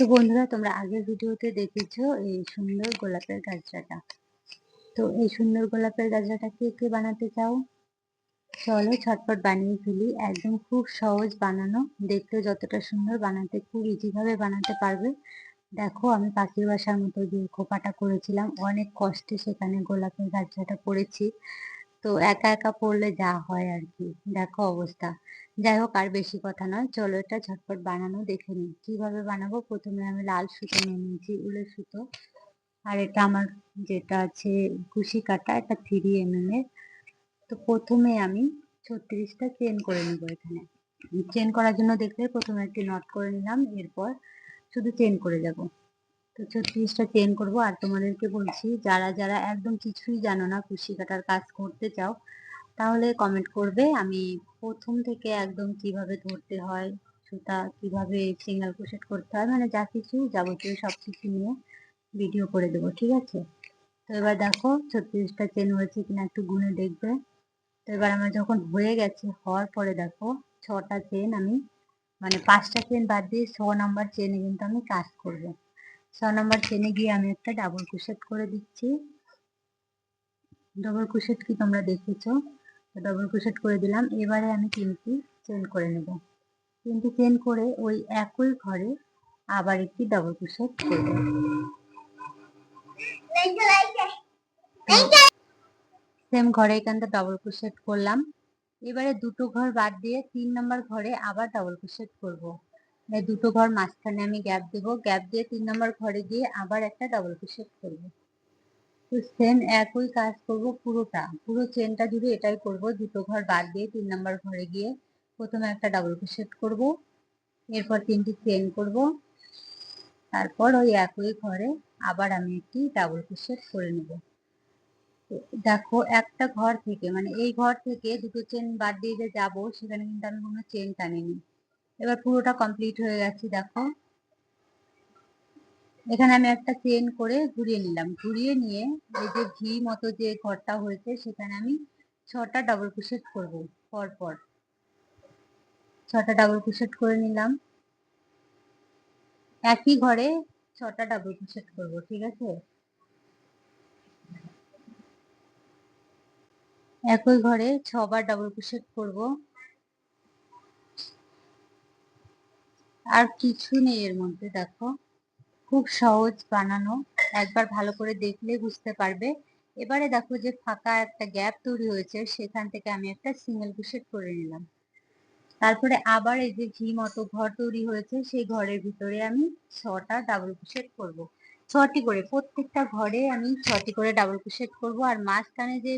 তো বন্ধুরা, তোমরা আগের ভিডিওতে দেখেছ এই সুন্দর গোলাপের গাছরাটা। তো এই সুন্দর গোলাপের গাছরাটা কে কে বানাতে চাও? চলো ছটপট বানিয়ে ফেলি। একদম খুব সহজ বানানো। দেখতে যতটা সুন্দর, বানাতে খুব ইজিভাবে বানাতে পারবে। দেখো, আমি পাখির বাসার মতো যে খোপাটা করেছিলাম, অনেক কষ্টে সেখানে গোলাপের গাছরাটা পড়েছি। তো একা একা পড়লে যা হয় আর কি। দেখো অবস্থা। যাই হোক আর বেশি কথা নয়। চলো এটা ঝটপট বানানো, দেখে নিই। কীভাবে বানাবো? প্রথমে আমি লাল সুতো নিয়ে নিয়েছি, উলের সুতো। আর এটা আমার যেটা আছে কুশি কাটা, এটা থ্রি এম এম এর। তো প্রথমে আমি ছত্রিশটা চেন করে নিব এখানে। চেন করার জন্য দেখলে প্রথমে একটি নট করে নিলাম, এরপর শুধু চেন করে যাব। তো ছত্রিশটা চেন করব। আর তোমাদেরকে বলছি, যারা যারা একদম কিছুই জানো না কুশি কাটার কাজ করতে চাও তাহলে কমেন্ট করবে, আমি প্রথম থেকে একদম কীভাবে ধরতে হয়, সুতা কীভাবে সিঙ্গেল ক্রোশেট করতে হয় মানে যা কিছু যাবতীয় সব কিছু নিয়ে ভিডিও করে দেবো, ঠিক আছে? তো এবার দেখো ছত্রিশটা চেন হয়েছে কিনা একটু গুনে দেখবে। তো এবার আমার যখন হয়ে গেছে, হওয়ার পরে দেখো ছটা চেন আমি মানে পাঁচটা চেন বাদ দিয়ে ছ নাম্বার চেনে কিন্তু আমি কাজ করব। ছ নাম্বার চেনে গিয়ে আমি একটা ডাবল ক্রোশেট করে দিচ্ছি। ডাবল ক্রোশেট কি তোমরা দেখেছ? ডবল ক্রোশেট করে দিলাম। এবারে আমি তিনটি চেন করে নেব। তিনটি চেন করে ওই একই ঘরে আবার একটি ডবল ক্রোশেট করব। সেম ঘরে এখানটা ডবল ক্রোশেট করলাম। এবারে দুটো ঘর বাদ দিয়ে তিন নম্বর ঘরে আবার ডবল ক্রোশেট করব। দুটো ঘর মাঝখানে আমি গ্যাপ দেব। গ্যাপ দিয়ে তিন নম্বর ঘরে গিয়ে আবার একটা ডবল ক্রোশেট করব। তো সেম একই কাজ করব পুরোটা। পুরো চেনটা জুড়ে এটাই করব। দুটো ঘর বাদ দিয়ে তিন নাম্বার ঘরে গিয়ে প্রথমে একটা ডাবল ক্রোশেট করব। এরপর তিনটি চেন করব। তারপর ওই একই ঘরে আবার আমি একটি ডাবল ক্রোশেট করে নেব। দেখো, একটা ঘর থেকে মানে এই ঘর থেকে দুটো চেন বাদ দিয়ে যে যাব, সেখানে কিন্তু আমি কোনো চেন টানিনি। এবার পুরোটা কমপ্লিট হয়ে গেছে, দেখো। এখানে আমি একটা চেন করে ঘুরিয়ে নিলাম। ঘুরিয়ে নিয়ে এই যে ভি মতো যে ঘরটা হয়েছে, সেখানে আমি ছটা ডাবল ক্রোশেট করব পর পর ছটা ডাবল ক্রোশেট করে নিলাম। একই ঘরে ছটা ডাবল ক্রোশেট করব, ঠিক আছে? একই ঘরে ছবার ডাবল ক্রোশেট করব। আর কিছু নেই এর মধ্যে, দেখো। খুব সহজ বানানো। একবার ভালো করে দেখলে বুঝতে পারবে। এবারে দেখো যে ফাঁকা একটা গ্যাপ তৈরি হয়েছে, সেখান থেকে আমি একটা সিঙ্গেল ক্রোশেট করে নিলাম। তারপরে আবার এই যে ভি মতো ঘর তৈরি হয়েছে, সেই ঘরের ভিতরে আমি ছটা ডাবল ক্রোশেট করব। ছটি করে, প্রত্যেকটা ঘরে আমি ছটি করে ডাবল ক্রোশেট করব। আর মাঝখানে যে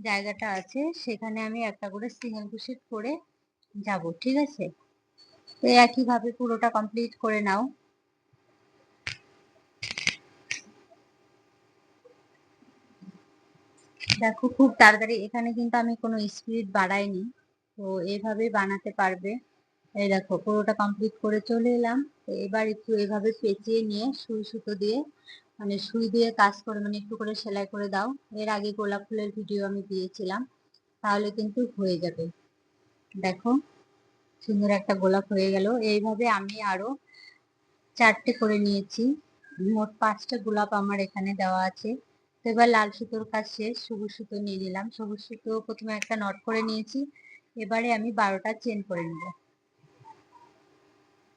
জায়গাটা আছে, সেখানে আমি একটা করে সিঙ্গেল ক্রোশেট করে যাব, ঠিক আছে? তো একইভাবে পুরোটা কমপ্লিট করে নাও। দেখো, খুব তাড়াতাড়ি। এখানে কিন্তু আমি কোনো স্পিড বাড়াইনি। তো এইভাবেই বানাতে পারবে। এই দেখো, পুরোটা কমপ্লিট করে চলে এলাম। এবার একটু এভাবে পেঁচিয়ে নিয়ে সুই সুতো দিয়ে মানে সুই দিয়ে কাজ করে মানে একটু করে সেলাই করে দাও। এর আগে গোলাপ ফুলের ভিডিও আমি দিয়েছিলাম। তাহলে কিন্তু হয়ে যাবে। দেখো, সুন্দর একটা গোলাপ হয়ে গেল। এইভাবে আমি আরও চারটে করে নিয়েছি। মোট পাঁচটা গোলাপ আমার এখানে দেওয়া আছে। তো এবার লাল সুতোর কাজ শেষ, সবুজ সুতো নিয়ে নিলাম। সবুজ সুতো প্রথমে একটা নট করে নিয়েছি, এবারে আমি বারোটা চেন করে নিব।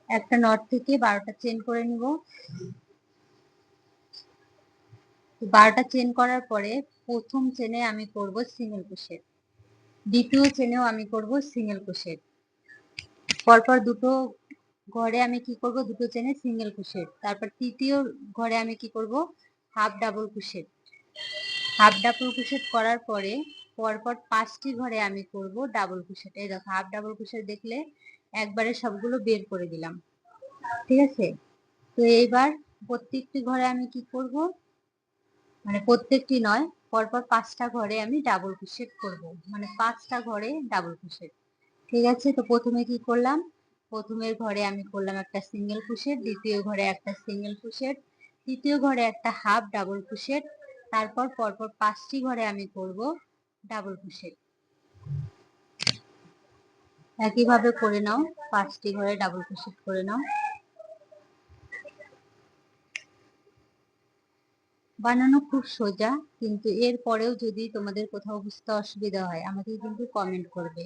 একটা নট থেকে বারোটা চেন করে নিব। বারোটা চেন করার পরে প্রথম চেনে আমি করব সিঙ্গেল ক্রোশেট দ্বিতীয় চেনেও আমি করব সিঙ্গেল ক্রোশেট পরপর দুটো ঘরে আমি কি করব? দুটো চেনে সিঙ্গেল ক্রোশেট তারপর তৃতীয় ঘরে আমি কি করব? Half double crochet half double crochet করার পরে পরপর পাঁচটি ঘরে আমি করব ডাবল ক্রোশেট এই দেখো হাফ ডাবল ক্রোশেট দেখলে একবারে সবগুলো বের করে দিলাম। ঠিক আছে? তো এইবার প্রত্যেকটি ঘরে আমি কি করব? মানে প্রত্যেকটি নয়, পরপর পাঁচটা ঘরে আমি ডাবল ক্রোশেট করব। মানে পাঁচটা ঘরে ডাবল ক্রোশেট ঠিক আছে? তো প্রথমে কি করলাম? প্রথমের ঘরে আমি করলাম একটা সিঙ্গেল ক্রোশেট দ্বিতীয় ঘরে একটা সিঙ্গেল ক্রোশেট তৃতীয় ঘরে একটা হাফ ডাবল ক্রোশেট তারপর পরপর পাঁচটি ঘরে আমি করব ডাবল ক্রোশেট একইভাবে করে নাও, পাঁচটি ঘরে ডাবল ক্রোশেট করে নাও। বানানো খুব সোজা, কিন্তু এর পরেও যদি তোমাদের কোথাও বুঝতে অসুবিধা হয় আমাকে কিন্তু কমেন্ট করবে।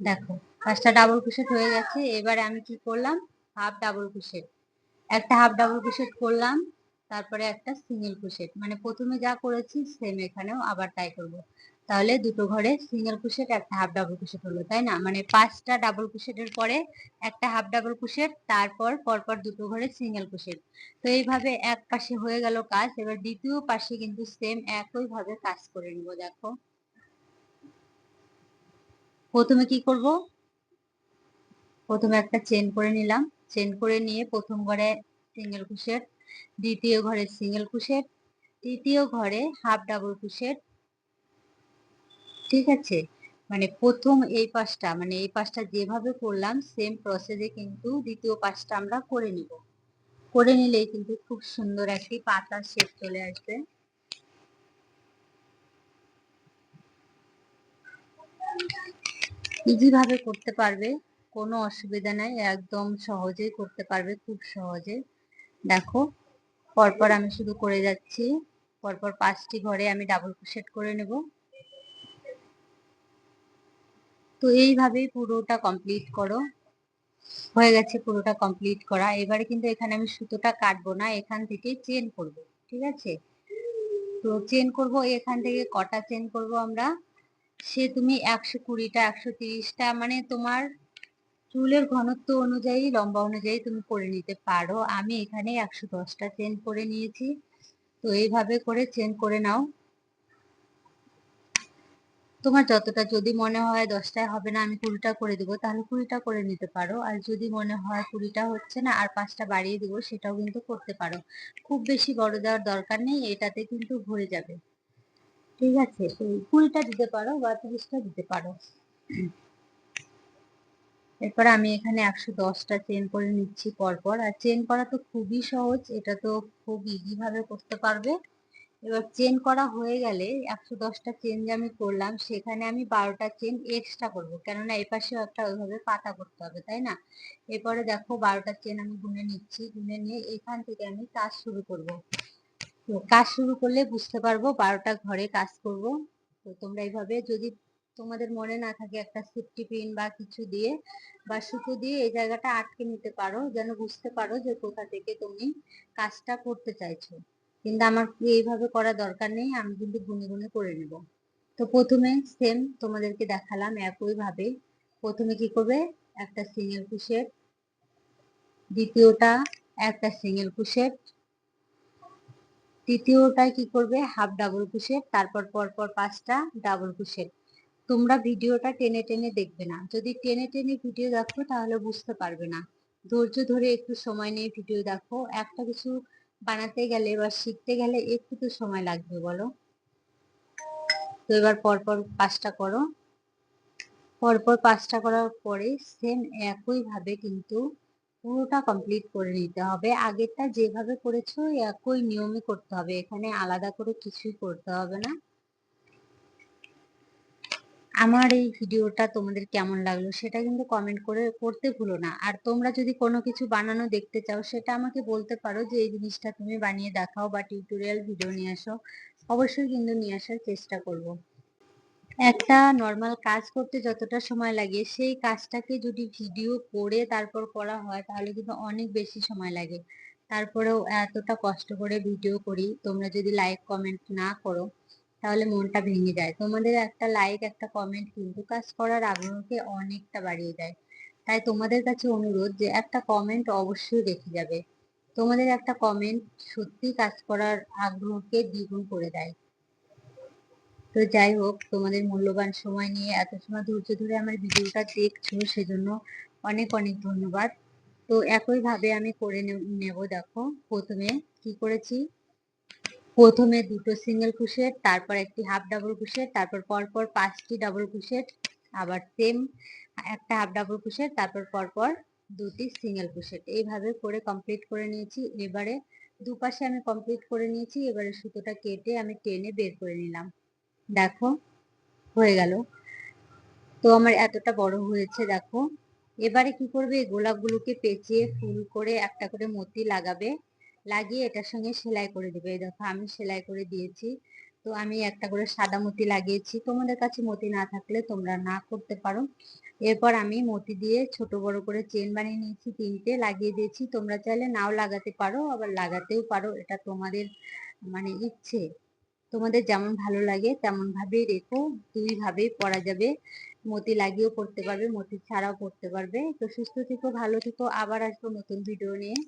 দেখো পাঁচটা ডাবল ক্রোশেট হয়ে গেছে, এবারে আমি কি করলাম? হাফ ডাবল ক্রোশেট একটা হাফ ডাবল ক্রোশেট করলাম, তারপরে একটা সিঙ্গেল ক্রোশেট মানে প্রথমে যা করেছি সেম এখানেও আবার তাই করব। তাহলে দুটো ঘরে সিঙ্গেল ক্রোশেট একটা হাফ ডাবল ক্রোশেট হলো, তাই না? মানে পাঁচটা ডাবল ক্রোশেটের পরে একটা হাফ ডাবল ক্রোশেট তারপর পরপর দুটো ঘরে সিঙ্গেল ক্রোশেট তো এইভাবে এক পাশে হয়ে গেল কাজ, এবার দ্বিতীয় পাশে কিন্তু সেম একই ভাবে কাজ করে নিব, দেখো। প্রথমে কি করব? প্রথমে একটা চেন করে নিলাম। চেন করে নিয়ে প্রথম ঘরে সিঙ্গেল ক্রোশেট দ্বিতীয় ঘরে সিঙ্গেল ক্রোশেট তৃতীয় ঘরে হাফ ডাবল ক্রোশেট ঠিক আছে? মানে প্রথম এই পাশটা মানে এই পাশটা যেভাবে করলাম সেম প্রসেসে কিন্তু দ্বিতীয় পাশটা আমরা করে নিব। করে নিলেই কিন্তু খুব সুন্দর একটি পাতার শেপ চলে আসবে। ইজি ভাবে করতে পারবে। কোনো অসুবিধা নাই, একদম সহজেই করতে পারবে, খুব সহজে। দেখো, পরপর আমি শুধু করে যাচ্ছি। পরপর পাঁচটি ঘরে আমি ডাবল ক্রোশেট করে নেব। তো এইভাবেই পুরোটা কমপ্লিট করো। হয়ে গেছে পুরোটা কমপ্লিট করা। এবারে কিন্তু এখানে আমি সুতোটা কাটবো না, এখান থেকে চেন করব, ঠিক আছে? তো চেন করব, এখান থেকে কটা চেন করব আমরা? সে তুমি একশো কুড়িটা, একশো তিরিশটা মানে তোমার চুলের ঘনত্ব অনুযায়ী, লম্বা অনুযায়ী তুমি করে নিতে পারো। আমি এখানে একশো দশটা চেন করে নিয়েছি। তো এইভাবে করে চেন করে নাও। তোমার যতটা যদি মনে হয় দশটায় হবে না, আমি কুড়িটা করে দিব। তাহলে কুড়িটা করে নিতে পারো। আর যদি মনে হয় কুড়িটা হচ্ছে না, আর পাঁচটা বাড়িয়ে দিব, সেটাও কিন্তু করতে পারো। খুব বেশি বড় দেওয়ার দরকার নেই, এটাতে কিন্তু ভরে যাবে। ঠিক আছে? তো কুড়িটা দিতে পারো বা তিরিশটা দিতে পারো। এরপর আমি এখানে একশো দশটা চেন করে নিচ্ছি পরপর। আর চেন করা তো খুবই সহজ, এটা তো খুব ইজি ভাবে করতে পারবে। এবার চেন করা হয়ে গেলে একশো দশটা চেন যে আমি করলাম, সেখানে আমি বারোটা চেন এক্সট্রা করব। কেননা এপাশেও একটা ওইভাবে পাতা করতে হবে, তাই না? এরপরে দেখো বারোটা চেন আমি গুনে নিচ্ছি, গুনে নিয়ে এখান থেকে আমি কাজ শুরু করব। তো কাজ শুরু করলে বুঝতে পারব বারোটা ঘরে কাজ করব। তো তোমরা এইভাবে যদি তোমাদের মনে না থাকে একটা সেফটি পিন বা কিছু দিয়ে বা সুতো দিয়ে এই জায়গাটা আটকে নিতে পারো, যেন বুঝতে পারো যে কোথা থেকে তুমি কাজটা করতে চাইছো। কিন্তু আমার এইভাবে করা দরকার নেই, আমি কিন্তু গুনে গুনে করে নেব। তো প্রথমে সেম তোমাদেরকে দেখালাম একইভাবে। প্রথমে কি করবে? একটা সিঙ্গেল কুশেট দ্বিতীয়টা একটা সিঙ্গেল কুশেট তৃতীয়টায় কি করবে? হাফ ডাবল কুশেট তারপর পরপর পাঁচটা ডাবল কুশেট তোমরা ভিডিওটা টেনে টেনে দেখবে না। যদি টেনে টেনে ভিডিও দেখো, তাহলে বুঝতে পারবে না। ধৈর্য ধরে একটু সময় নিয়ে ভিডিও দেখো। একটা কিছু বানাতে গেলে বা শিখতে গেলে একটু তো সময় লাগবে, বলো? তো এবার পরপর পাঁচটা করো। পরপর পাঁচটা করার পরে সেম একই ভাবে কিন্তু পুরোটা কমপ্লিট করে নিতে হবে। আগেরটা যেভাবে করেছ, একই নিয়মে করতে হবে। এখানে আলাদা করে কিছুই করতে হবে না। আমার এই ভিডিওটা তোমাদের কেমন লাগল সেটা কিন্তু কমেন্ট করে করতে ভুলো না। আর তোমরা যদি কোনো কিছু বানানো দেখতে চাও সেটা আমাকে বলতে পারো যে এই জিনিসটা তুমি বানিয়ে দেখাও বা টিউটোরিয়াল ভিডিও নিয়ে আসো। অবশ্যই কিন্তু নিয়ে আসার চেষ্টা করব। একটা নর্মাল কাজ করতে যতটা সময় লাগে সেই কাজটাকে যদি ভিডিও করে তারপর করা হয় তাহলে কিন্তু অনেক বেশি সময় লাগে। তারপরেও এতটা কষ্ট করে ভিডিও করি, তোমরা যদি লাইক কমেন্ট না করো তাহলে মনটা ভেঙে যায়। তোমাদের একটা লাইক একটা কমেন্ট কিন্তু কাজ করার আগ্রহকে অনেকটা বাড়িয়ে দেয়। তাই তোমাদের কাছে অনুরোধ যে একটা কমেন্ট অবশ্যই রেখে যাবে। তোমাদের একটা কমেন্ট সত্যি কাজ করার আগ্রহকে দ্বিগুণ করে দেয়। তো যাই হোক, তোমাদের মূল্যবান সময় নিয়ে এত সময় ধৈর্য ধরে আমার ভিডিওটা দেখছ, সেজন্য অনেক অনেক ধন্যবাদ। তো একইভাবে আমি করে নেব দেখো প্রথমে কি করেছি? প্রথমে দুটো সিঙ্গেল ক্রোশেট তারপর একটি হাফ ডাবল ক্রোশেট তারপর পরপর পাঁচটি ডাবল ক্রোশেট আবার সেম একটা হাফ ডাবল ক্রোশেট তারপর পরপর দুটি সিঙ্গেল ক্রোশেট এইভাবে করে কমপ্লিট করে নিয়েছি। এবারে দুপাশে আমি কমপ্লিট করে নিয়েছি। এবারে সুতোটা কেটে আমি টেনে বের করে নিলাম। দেখো, হয়ে গেল। তো আমার এতটা বড় হয়েছে, দেখো। এবারে কি করবে? এই গোলাপগুলোকে পেঁচিয়ে ফুল করে একটা করে মতি লাগাবে। লাগিয়ে এটার সঙ্গে সেলাই করে দেবে। এই দেখো, আমি সেলাই করে দিয়েছি। তো আমি একটা করে সাদা মতি লাগিয়েছি। তোমাদের কাছে মতি না থাকলে তোমরা না করতে পারো। এরপর আমি মতি দিয়ে ছোট বড় করে চেন বানিয়ে নিয়েছি, তিনটে লাগিয়ে দিয়েছি। তোমরা চাইলে নাও লাগাতে পারো, আবার লাগাতেও পারো। এটা তোমাদের মানে ইচ্ছে। তোমাদের যেমন ভালো লাগে তেমন ভাবেই রেখো। দুই ভাবেই পরা যাবে। মতি লাগিয়েও পড়তে পারবে, মতি ছাড়াও পড়তে পারবে। তো সুস্থ থেকো, ভালো থেকো। আবার আসব নতুন ভিডিও নিয়ে।